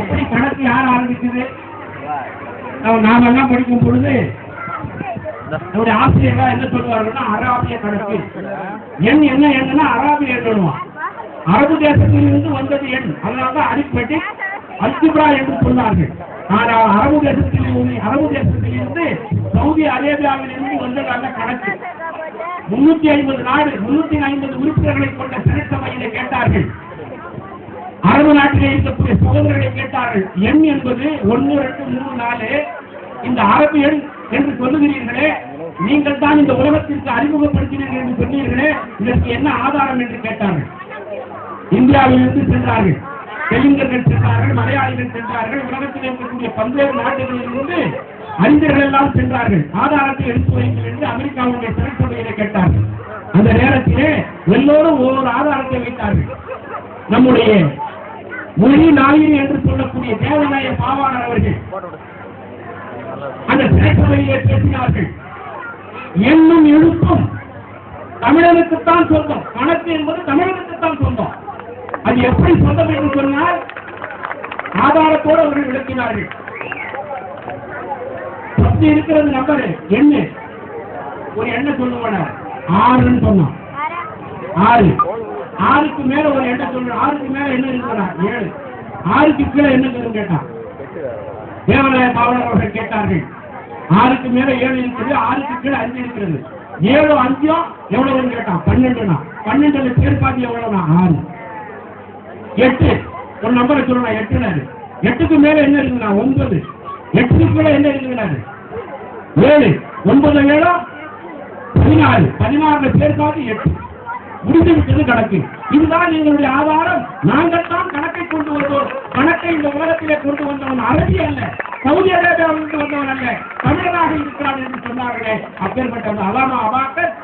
எப்படி கணக்கு யார் ஆரம்பிக்குது? நாம எல்லாம் படிக்கும் பொழுது நம்முடைய ஆசிரியர்கள் என்ன சொல்லுவாருன்னா அராபிய கணக்கு. எண் என்ன எண்ணுன்னா அராபிய எண்ணுவான். அரபு தேசத்திலிருந்து வந்தது எண். அதனால்தான் அடிப்படை அல்ஜிப்ரா என்று சொன்னார்கள். ஆனால் அரபு தேசத்தில் அரபு தேசத்திலிருந்து சவுதி அரேபியாவிலிருந்து வந்ததாக கணக்கு. முன்னூத்தி ஐம்பது நாடு முன்னூத்தி ஐம்பது உறுப்பினர்களை கொண்ட செனட் சபையிலே கேட்டார்கள். அரபு நாட்டிலே இருக்கக்கூடிய சகோதரர்களை கேட்டார்கள் எண் என்பது ஒன்று ரெண்டு மூணு நாலு. இந்த அரபு எண் என்று சொல்லுகிறீர்களே நீங்கள் தான் இந்த உலகத்திற்கு அறிமுகப்படுத்தினீர்கள் என்று சொன்னீர்களே இதற்கு என்ன ஆதாரம் என்று கேட்டார்கள். இந்தியாவிலிருந்து சென்றார்கள். தெலுங்கர்கள் சென்றார்கள் மலையாளிகள் சென்றார்கள் உலகத்தில் இருக்கக்கூடிய பல்வேறு நாடுகளிலிருந்து அறிஞர்கள் எல்லாம் சென்றார்கள். ஆதாரத்தை எடுத்து வைங்கள் என்று அமெரிக்காவுடைய சிறைச்சபையிலே கேட்டார்கள். அந்த நேரத்திலே எல்லோரும் ஒவ்வொரு ஆதாரத்தை வைத்தார்கள். நம்முடைய மொழி நாயிரி என்று சொல்லக்கூடிய தேவநாய பாவாணர் அவர்கள் அந்த சிறைச்சபையிலே பேசினார்கள் எண்ணும் எழுத்தும் தமிழனுக்குத்தான் சொந்தம். கணக்கு என்பது தமிழனுக்குத்தான் சொந்தம். அது எப்படி சொந்தம் என்று சொன்னால் ஆதாரத்தோடு அவர்கள் விளக்கினார்கள். பத்து இருக்கிறது நம்பர். எண்ணு ஒரு எண்ணை சொல்லுவான ஆறுன்னு சொன்னான். ஆறு. ஆறுக்கு மேல ஒரு எண்ணை சொல்லு ஆறுக்கு மேல என்ன இருக்கிறா ஏழு. ஆறுக்கு கீழே என்ன இருக்குன்னு கேட்டான் தேவாலய பாவலர் அவர்கள் கேட்டார்கள். ஆறுக்கு மேல ஏழு இருக்கிறது ஆறுக்கு கீழே அஞ்சு இருக்கிறது. ஏழு அஞ்சும் எவ்வளவுன்னு கேட்டான் பன்னெண்டுனா. பன்னெண்டுல சேர்ப்பாதி எவ்வளவுனா? ஆறு. எட்டு. ஒரு நம்பரை சொல்லணும் எட்டுனாரு எட்டுக்கு மேல என்ன இருக்குண்ணா ஒன்பது. எட்டுக்கு கீழே என்ன இருக்குனாரு ஏழு. ஒன்பது ஏழு? பதினாறு. பதினாறுல சேர்க்காது எட்டு. முடிந்துவிட்டது கணக்கு. இதுதான் எங்களுடைய ஆதாரம். நாங்கள் தான் கணக்கை கொண்டு வந்தோம். கணக்கை இந்த உலகத்திலே கொண்டு வந்தவன் அரபி அல்ல சவுதி அரேபியாவிலிருந்து வந்தவன் அல்ல தமிழனாக இருக்கிறான் என்று சொன்னார்களே. அப்பேற்பட்ட அலாமா அபாக்கர்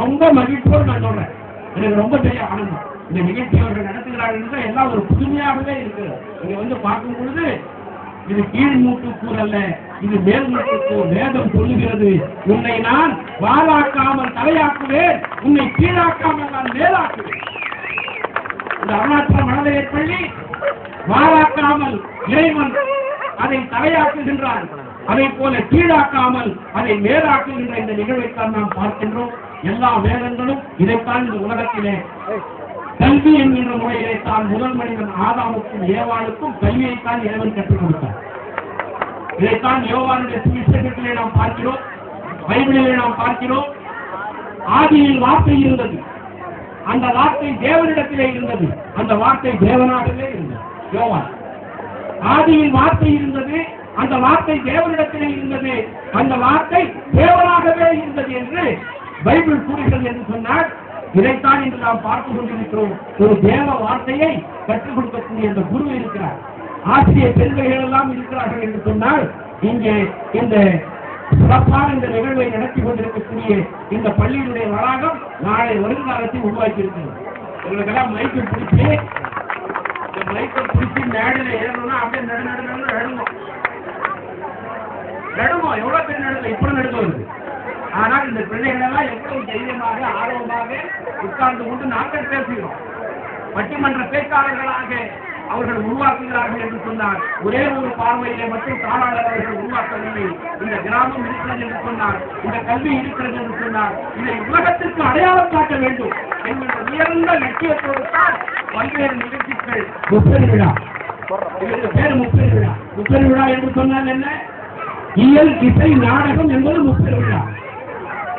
ரொம்ப மகிழ்ச்சியோடு நான் சொல்றேன். எனக்கு ரொம்ப பெரிய ஆனந்தம். இந்த நிகழ்ச்சி அவர்கள் நடத்துகிறார்கள் என்றால் எல்லாம் ஒரு புதுமையாகவே இருக்கு இங்க வந்து பார்க்கும் பொழுது இது கீழ் மூட்டு கூறல்ல. இது மேல் வேதம் சொல்லுகிறது. உன்னை நான் வாழாக்காமல் தலையாக்குவேன். உன்னை கீழாக்காமல் நான் மேலாக்குவேன். இந்த அருணாச்சல மனதையர் பள்ளி வாழாக்காமல் இறைவன் அதை தலையாக்குகின்றான். அதை போல கீழாக்காமல் அதை மேலாக்குகின்ற இந்த நிகழ்வைத்தான் நாம் பார்க்கின்றோம். எல்லா வேதங்களும் இதைத்தான் இந்த உலகத்திலே கல்வி என்கின்ற முறையிலே தான் முதல் மனிதன் ஆதாமுக்கும் ஏவாளுக்கும் கல்வியைத்தான் இறைவன் கற்றுக் கொடுத்தார் இதைத்தான் யோகானுடைய சுவிசேஷத்திலே நாம் பார்க்கிறோம். பைபிளிலே நாம் பார்க்கிறோம். ஆதியில் வார்த்தை இருந்தது. அந்த வார்த்தை தேவனிடத்திலே இருந்தது. அந்த வார்த்தை தேவனாகவே இருந்தது. யோவான். ஆதியில் வார்த்தை இருந்தது. அந்த வார்த்தை தேவனிடத்திலே இருந்தது. அந்த வார்த்தை தேவனாகவே இருந்தது என்று பைபிள் கூறுகிறது என்று சொன்னால் இதைத்தான் இன்று நாம் பார்த்து கொண்டிருக்கிறோம். ஒரு தேவ வார்த்தையை கற்றுக் கொடுக்கக்கூடிய அந்த குரு இருக்கிறார். ஆசிரியர் பெருமைகள் எல்லாம் இருக்கிறார்கள் என்று சொன்னால் இங்கே இந்த சிறப்பான இந்த நிகழ்வை நடத்தி கொண்டிருக்கக்கூடிய இந்த பள்ளியினுடைய வளாகம் நாளை வருங்காலத்தை உருவாக்கி இருக்கிறது உங்களுக்கெல்லாம் மைக்கு பிடிச்சி இந்த மைக்கை பிடிச்சி மேடையில் ஏறணும்னா அப்படியே நடு நடு நடு நடுங்கும் நடுங்கும் எவ்வளவு பேர் நடுங்க? இப்படி நடுங்க வருது. ஆனால் இந்த பிள்ளைகள் எல்லாம் எவ்வளவு தைரியமாக ஆர்வமாக உட்கார்ந்து கொண்டு நாங்கள் பேசுகிறோம். பட்டிமன்ற பேச்சாளர்களாக அவர்கள் உருவாக்குகிறார்கள் என்று சொன்னார். ஒரே ஒரு பார்வையிலே மட்டும் தாளாளர் அவர்கள் உருவாக்கவில்லை. இந்த கிராமம் இருக்கிறது என்று சொன்னார். இந்த கல்வி இருக்கிறது என்று சொன்னார். இதை உலகத்திற்கு அடையாளம் காட்ட வேண்டும் என்கின்ற உயர்ந்த லட்சியத்தோடு தான் பல்வேறு நிகழ்ச்சிகள் முப்பெரு விழா. இதற்கு பேர் முப்பெரு விழா. முப்பெரு விழா என்று சொன்னால் என்ன? இயல் இசை நாடகம் என்பது முப்பெரு விழா.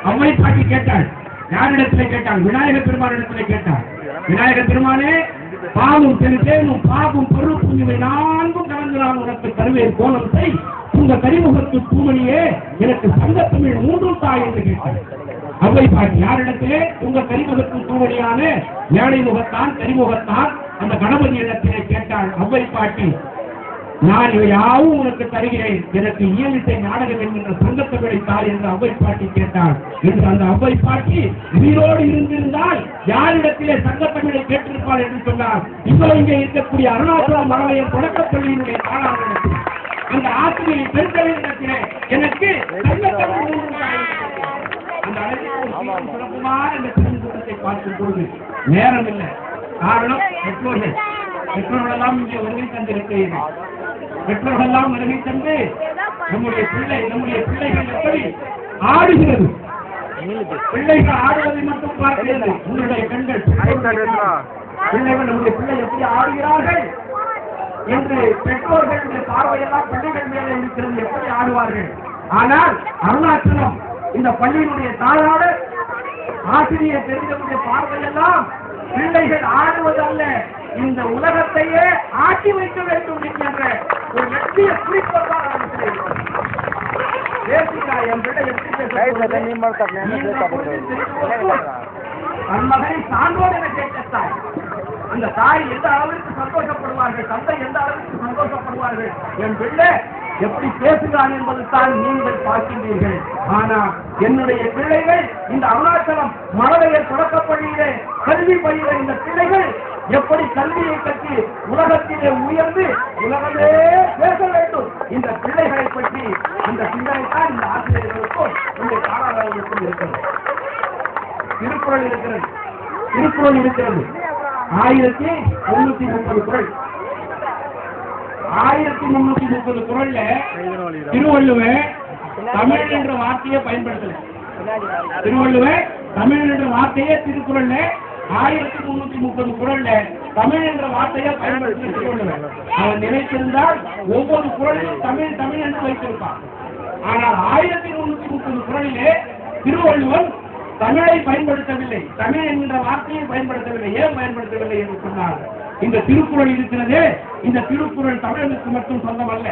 அம்மை பாட்டி கேட்டாள். யாரிடத்திலே கேட்டாள்? விநாயகர் பெருமானிடத்திலே கேட்டாள். விநாயகர் பெருமானே பாவம் பெருசேனும் பாவம் பொறுப்பும் இவை நான்கும் கலந்து நான் உனக்கு தருவேன் கோலத்தை உங்க கரிமுகத்து பூமணியே எனக்கு சங்கத்தமிழ் மூன்றும் தாய் என்று கேட்டாள் அவை பாட்டி யாரிடத்திலே? உங்க கரிமுகத்து பூமணியான ஏழை முகத்தான் கரிமுகத்தான் அந்த கணபதி இடத்திலே கேட்டாள் அவ்வை பாட்டி. நான் இவை யாவும் உனக்கு தருகிறேன். எனக்கு இயலிசை நாடகம் என்கின்ற சொந்தத்தை தார் என்று அவ்வை பாட்டி கேட்டாள். என்று அந்த அவ்வை பாட்டி உயிரோடு இருந்திருந்தால் யாரிடத்திலே சங்கத்தமிழை கேட்டிருப்பாள் என்று சொன்னார். இவ்வளவு இங்கே இருக்கக்கூடிய அருணாச்சல மரலையர் தொடக்கப்பள்ளியினுடைய தாளாளரிடத்தில் அந்த ஆசிரியை பெருந்தலையிடத்திலே எனக்கு சங்கத்தமிழ் மூன்று அந்த அழகிய இந்த பார்க்கும் பொழுது நேரம் இல்லை காரணம் பெற்றோர்கள். பெற்றோர்களெல்லாம் இங்கே வருகை தந்திருக்கிறீர்கள். பெற்றோர்களெல்லாம் வருகை தந்து நம்முடைய பிள்ளை நம்முடைய பிள்ளைகள் எப்படி ஆடுகிறது? பிள்ளைகள் ஆடுவதை மட்டும் பார்க்கிறது. உங்களுடைய கண்கள் பிள்ளைகள் நம்முடைய பிள்ளை எப்படி ஆடுகிறார்கள்? என்று பெற்றோர்களுடைய பார்வையெல்லாம் பிள்ளைகள் மேலே இருக்கிறது. எப்படி ஆடுவார்கள்? ஆனால் அருணாச்சலம் இந்த பள்ளியினுடைய தாயாடு ஆசிரியர் தெரிந்தவருடைய பார்வையெல்லாம் பிள்ளைகள் ஆடுவதல்ல. இந்த உலகத்தையே ஆட்டி வைக்க வேண்டும் என்கின்ற ஒரு லட்சிய தன் மகனை சான்றோர் என கேட்கத்தாய் அந்த தாய் எந்த அளவிற்கு சந்தோஷப்படுவார்கள்? தந்தை எந்த அளவிற்கு சந்தோஷப்படுவார்கள்? என் பிள்ளை எப்படி பேசுகிறான் என்பது தான் நீங்கள் பார்க்கின்றீர்கள். ஆனால் என்னுடைய பிள்ளைகள் இந்த அருணாச்சலம் மழலையர் தொடக்கப்பள்ளியிலே கல்வி பயில இந்த பிள்ளைகள் எப்படி கல்வியை கட்டி உலகத்திலே உயர்ந்து உலகமே பேச வேண்டும்? இந்த பிள்ளைகளை பற்றி அந்த சிந்தனை தான் இந்த ஆசிரியர்களுக்கும் இந்த காலாளர்களுக்கும் இருக்கிறது. திருக்குறள் இருக்கிறது. திருக்குறள் இருக்கிறது. ஆயிரத்தி முன்னூத்தி முப்பது குரல் ஆயிரத்தி முன்னூத்தி முப்பது குரல்ல திருவள்ளுவர் தமிழ் என்ற வார்த்தையை பயன்படுத்தல. திருவள்ளுவர் தமிழ் என்ற வார்த்தையே திருக்குறள்ல ஆயிரத்தி முன்னூத்தி முப்பது குரல்ல தமிழ் என்ற வார்த்தையை பயன்படுத்தி திருவள்ளுவர் அவன் நினைத்திருந்தால் ஒவ்வொரு குரலிலும் தமிழ் தமிழ் என்று வைத்திருப்பான் ஆனால் ஆயிரத்தி முன்னூத்தி முப்பது குரலிலே திருவள்ளுவர் தமிழை பயன்படுத்தவில்லை தமிழ் என்கின்ற வார்த்தையை பயன்படுத்தவில்லை ஏன் பயன்படுத்தவில்லை என்று சொன்னார். இந்த திருக்குறள் இருக்கிறதே இந்த திருக்குறள் தமிழனுக்கு மட்டும் சொந்தம் அல்ல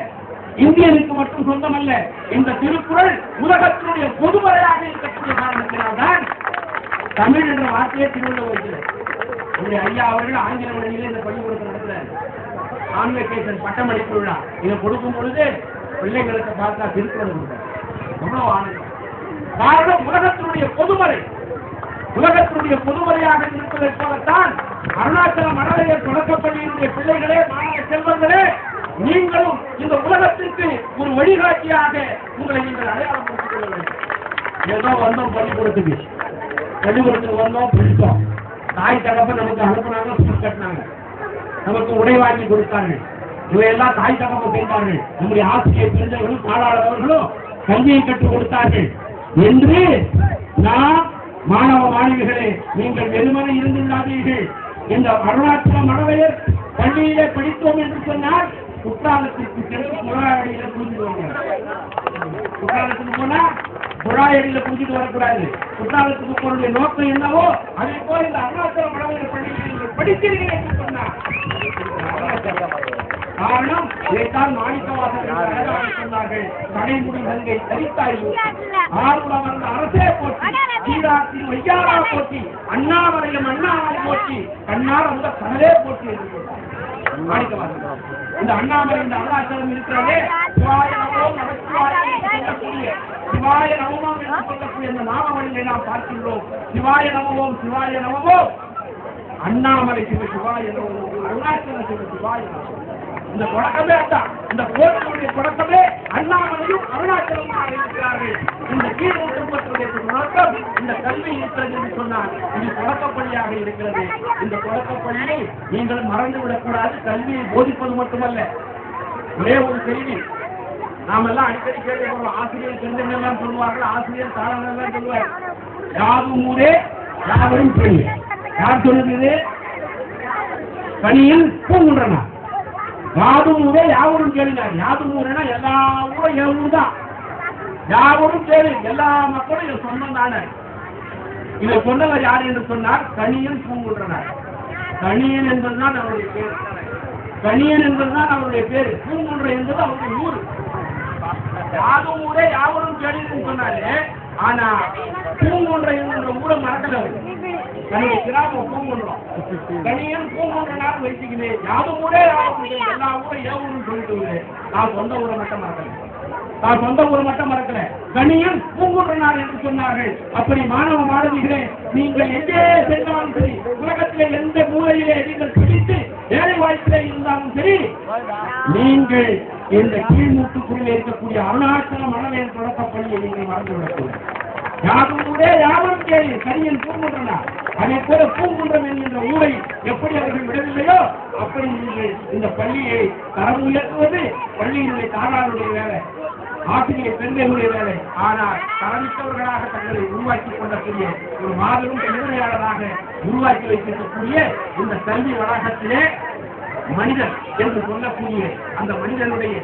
இந்தியனுக்கு மட்டும் சொந்தம் அல்ல இந்த திருக்குறள் உலகத்தில் பொதுமறையாக இருக்கக்கூடிய காரணத்தினால் தான் தமிழ் என்ற வார்த்தையே திருவள்ளுவர் வைக்கிறது ஐயா அவர்கள் ஆங்கில மொழியில இந்த பள்ளிக்கூடத்தில் நடத்துறாரு கான்வெகேஷன் பட்டமளிப்பு விழா. இதை கொடுக்கும் பொழுது பிள்ளைங்களுக்கு பார்த்தா திருக்குறள் எவ்வளவு ஆனந்தம். காரணம் உலகத்தினுடைய பொதுமறை. உலகத்தினுடைய பொதுமறையாக இருப்பதைப் போலத்தான் அருணாச்சல மழலையர் தொடக்கப்பள்ளியினுடைய பிள்ளைகளே மாணவ செல்வங்களே நீங்களும் இந்த உலகத்திற்கு ஒரு வழிகாட்டியாக உங்களை நீங்கள் அடையாளப்படுத்திக் கொள்ள வேண்டும். ஏதோ வந்தோம் பள்ளிக்கூடத்துக்கு. பள்ளிக்கூடத்துக்கு வந்தோம் படித்தோம் தாய் தகப்ப நமக்கு அனுப்புனாங்க ஃபீஸ் கட்டினாங்க. நமக்கு உடை வாங்கி கொடுத்தார்கள் இவையெல்லாம் தாய் தகப்ப செய்தார்கள் நம்முடைய கல்வியை கற்றுக் கொடுத்தார்கள். என்று நாம் மாணவ மாணவிகளே நீங்கள் வெறுமனை இருந்து விடாதீர்கள் இந்த அருணாச்சல மழலையர் பள்ளியிலே படித்தோம் என்று சொன்னால் குற்றாலத்திற்கு சென்று குழாயடியில புரிஞ்சுவாங்க குற்றாலத்துக்கு போனா குழாயடியில புரிஞ்சுட்டு வரக்கூடாது. புத்தாளத்துக்கு போனுடைய நோக்கம் என்னவோ அதே போல இந்த அருணாச்சல மழலையர் பள்ளியில் படித்தீர்கள் என்று சொன்னார். காரணம் இதைத்தான் மாணிக்கவாசகர் சொன்னார்கள். கடைமுடி கங்கை தரித்தாய் ஆறுல வந்த அரசே போட்டி சீராத்தி வையாரா போட்டி அண்ணாமலையும் அண்ணாமலை போட்டி கண்ணார் அந்த கடலே போட்டி என்று சொன்னார். இந்த அண்ணாமலை இந்த அருணாச்சலம் இருக்கிறதே சிவாய நமோம் நமச்சிவாய சொல்லக்கூடிய சிவாய நமோம் என்று சொல்லக்கூடிய இந்த நாமவழியை நாம் பார்க்கின்றோம். சிவாய நமவோம் சிவாய நமவோம். அண்ணாமலை சிவ என்ற ஒரு அருணாச்சல சிவ இந்த தொடக்கமே இந்த கோவிலுடைய தொடக்கமே அண்ணாமலையும் அருணாச்சலமாக இருக்கிறார்கள் இந்த கீழ்நூற்றம்பத்துடைய நோக்கம் இந்த கல்வி இருக்கிறது என்று சொன்னார் இது தொடக்கப்பள்ளியாக இருக்கிறது. இந்த தொடக்கப்பள்ளியை நீங்கள் மறந்து விடக்கூடாது கல்வியை போதிப்பது மட்டுமல்ல. ஒரே ஒரு செய்தி. நாமெல்லாம் அடிக்கடி கேள்விப்படுறோம் ஆசிரியர் தெரிஞ்சவங்க சொல்லுவார்கள். ஆசிரியர் தாராளம் சொல்லுவார். யாரும் ஊரே யாவரும் கேள்வி யார் சொல்லுது கனியில் பூங்குன்றனா யாதும் ஊரே யாவரும் கேளுங்க யாதும் ஊரேனா எல்லா ஊரும் என் ஊர் தான். யாவரும் கேளு. எல்லா மக்களும் என் சொந்தம் தானே. இதை சொன்னவர் யார் என்று சொன்னார் கனியன் பூங்குன்றனார் கணியன் என்பதுதான் அவருடைய பேர். கனியன் என்பதுதான் அவருடைய பேர். பூங்குன்ற என்பது அவருடைய ஊர். யாதும் ஊரே யாவரும் கேளுன்னு சொன்னாரு ஆனா பூங்குன்றம் என்கின்ற ஊரை மறக்கல அவர். கிராமம் பூங்குன்றம். கனியன் பூங்குன்றனாலும் வைத்துக்கினேன். யாதும் ஊரே எல்லா ஊரும் ஏவரும் சொல்லிட்டு நான் சொந்த ஊரை மட்டும் மறக்கிறேன் நான் சொந்த ஊரை மட்டும் மறக்கல. கனியன் பூங்குன்றனார் என்று சொன்னார்கள். அப்படி மாணவ மாணவிகளே நீங்கள் எங்கே சென்றாலும் சரி உலகத்தில் எந்த மூலையிலே நீங்கள் பிடித்து வேலை வாய்ப்பிலே இருந்தாலும் சரி நீங்கள் இந்த கீழ்மூட்டுக்குள்ளே இருக்கக்கூடிய அருணாச்சல மணலையின் தொடக்க பள்ளியை நீங்கள் மறந்துவிடக்கூடாது. யாரும் கூட யாரும் கேள்வி கரியன் பூங்குன்றனா? அதே போல பூங்குன்றம் என்கின்ற ஊரை எப்படி அவர்கள் விடவில்லையோ அப்படி நீங்கள் இந்த பள்ளியை தரம் உயர்த்துவது பள்ளியினுடைய தாராளுடைய வேலை ஆசிரியர் பெண்களுடைய வேலை. ஆனால் தரமிட்டவர்களாக தங்களை உருவாக்கிக் கொள்ளக்கூடிய ஒரு மாபெரும் பெருமையாளராக உருவாக்கி வைத்திருக்கக்கூடிய இந்த கல்வி வளாகத்திலே மனிதன் என்று சொல்லக்கூடிய அந்த மனிதனுடைய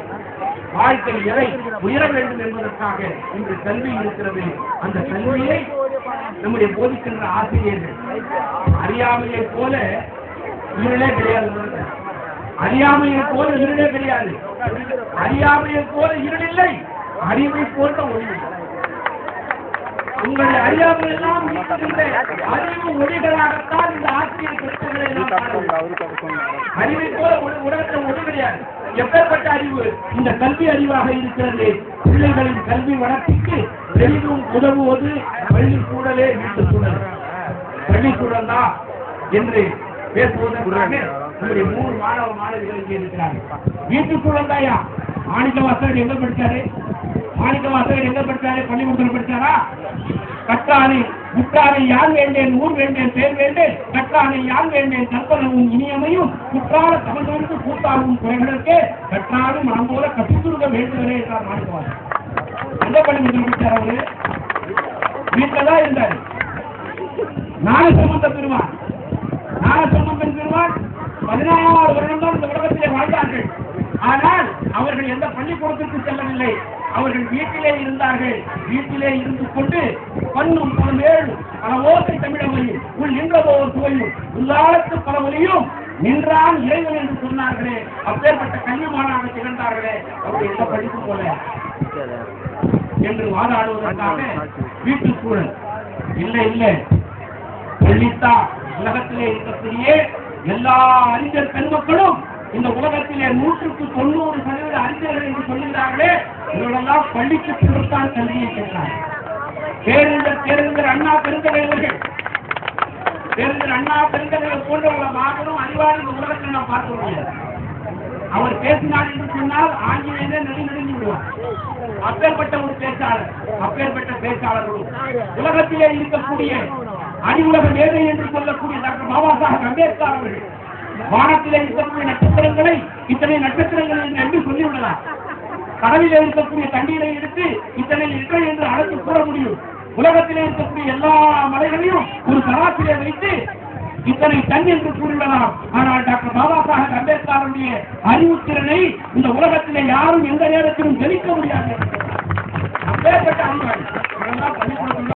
வாழ்க்கை எதை உயர வேண்டும் என்பதற்காக இன்று கல்வி இருக்கிறது. அந்த கல்வியை நம்முடைய போதிக்கின்ற ஆசிரியர்கள் அறியாமையை போல இருளே கிடையாது. அறியாமையை போல இருளே கிடையாது. அறியாமையை போல இருளில்லை அறிவை போன்ற ஒளி. உங்களுடைய அறியாமல் எல்லாம் அறிவு ஒளிகளாகத்தான் இந்த ஆசிரியர் கருத்துக்களை நாம் அறிவை போல உல- உலகத்தில் ஒன்று கிடையாது. எப்பேற்பட்ட அறிவு? இந்த கல்வி அறிவாக இருக்கிறது. பிள்ளைகளின் கல்வி வளர்ச்சிக்கு பெரிதும் உதவுவது பள்ளி சூழலே வீட்டு சூழல் பள்ளி சூழல் தான் என்று பேசுவதற்காக நம்முடைய மூணு மாணவ மாணவிகள் இங்கே இருக்கிறார்கள். வீட்டு சூழல் தாயா மாணிக்க வாசகர் எங்க படிச்சாரு? மாணிக்க வாசகர் எங்க படிச்சாரு? பள்ளிக்கூடத்தில் படிச்சாரா? கற்றானை குற்றானை யார் வேண்டேன்? ஊர் வேண்டேன்? பேர் வேண்டேன்? கற்றானை யார் வேண்டேன்? கற்பனவும் இனியமையும் குற்றால தமிழ்ந்து கூட்டாகும் குறைகளுக்கு கற்றாலும் மனம் போல கற்றுத்துருக வேண்டுகிறே என்றார் மாணிக்கவாசன் எந்த பள்ளிக்கூடத்தில் படிச்சார் அவரு? வீட்டில் தான் இருந்தாரு. நாகசம்பந்த பெருமான் நாகசம்பந்தன் பெருமான் பதினாறு வருடம் தான் இந்த உலகத்திலே வாழ்ந்தார்கள். ஆனால் அவர்கள் எந்த பள்ளிக்கூடத்திற்கு செல்லவில்லை. அவர்கள் வீட்டிலே இருந்தார்கள். வீட்டிலே இருந்து கொண்டு பண்ணும் பலமேழு பல ஓசை தமிழமையும் உள் நின்றதோ ஒரு சுவையும் உள்ளாலத்து பல ஒலியும் நின்றான் இறைவன் என்று சொன்னார்களே. அப்பேற்பட்ட கல்விமானாக திகழ்ந்தார்களே. அவர்கள் என்ன படிப்பு போல என்று வாதாடுவதற்காக வீட்டு சூழல் இல்லை இல்லை. பள்ளித்தா உலகத்திலே இருக்கக்கூடிய எல்லா அறிஞர் பெண்மக்களும் இந்த உலகத்திலே நூற்றுக்கு தொண்ணூறு சதவீத அறிஞர்கள் என்று சொல்லுகிறார்களே இவர்களெல்லாம் பள்ளிக்கு சென்றுத்தான் கல்வியை கேட்டார்கள் பேருந்தர் பேருந்தர் அண்ணா பெருந்தலைவர்கள். பேருந்தர் அண்ணா பெருந்தலைவர் போன்றவர்களை மாபெரும் அறிவாளி இந்த உலகத்தில் நாம் பார்க்க முடியாது. அவர் பேசினார் என்று சொன்னால் ஆங்கிலேயே நெறி விடுவார். அப்பேற்பட்ட ஒரு பேச்சாளர் அப்பேற்பட்ட பேச்சாளர்களும். உலகத்திலே இருக்கக்கூடிய அறிவுலக மேதை என்று சொல்லக்கூடிய டாக்டர் பாபா சாஹேப் அம்பேத்கர் அவர்கள் வானத்திலே இருக்கக்கூடிய நட்சத்திரங்களை இத்தனை நட்சத்திரங்கள் என்று எப்படி சொல்லிவிடலாம். கடலிலே இருக்கக்கூடிய தண்ணீரை எடுத்து இத்தனை லிட்டர் என்று அழைத்து கூற முடியும். உலகத்திலே இருக்கக்கூடிய எல்லா மலைகளையும் ஒரு தராசிலே வைத்து இத்தனை டன் என்று கூறிவிடலாம். ஆனால் டாக்டர் பாபா சாஹேப் அம்பேத்கருடைய அறிவுத்திறனை இந்த உலகத்திலே யாரும் எந்த நேரத்திலும் ஜெயிக்க முடியாது. அப்பேற்பட்ட அறிவாளி.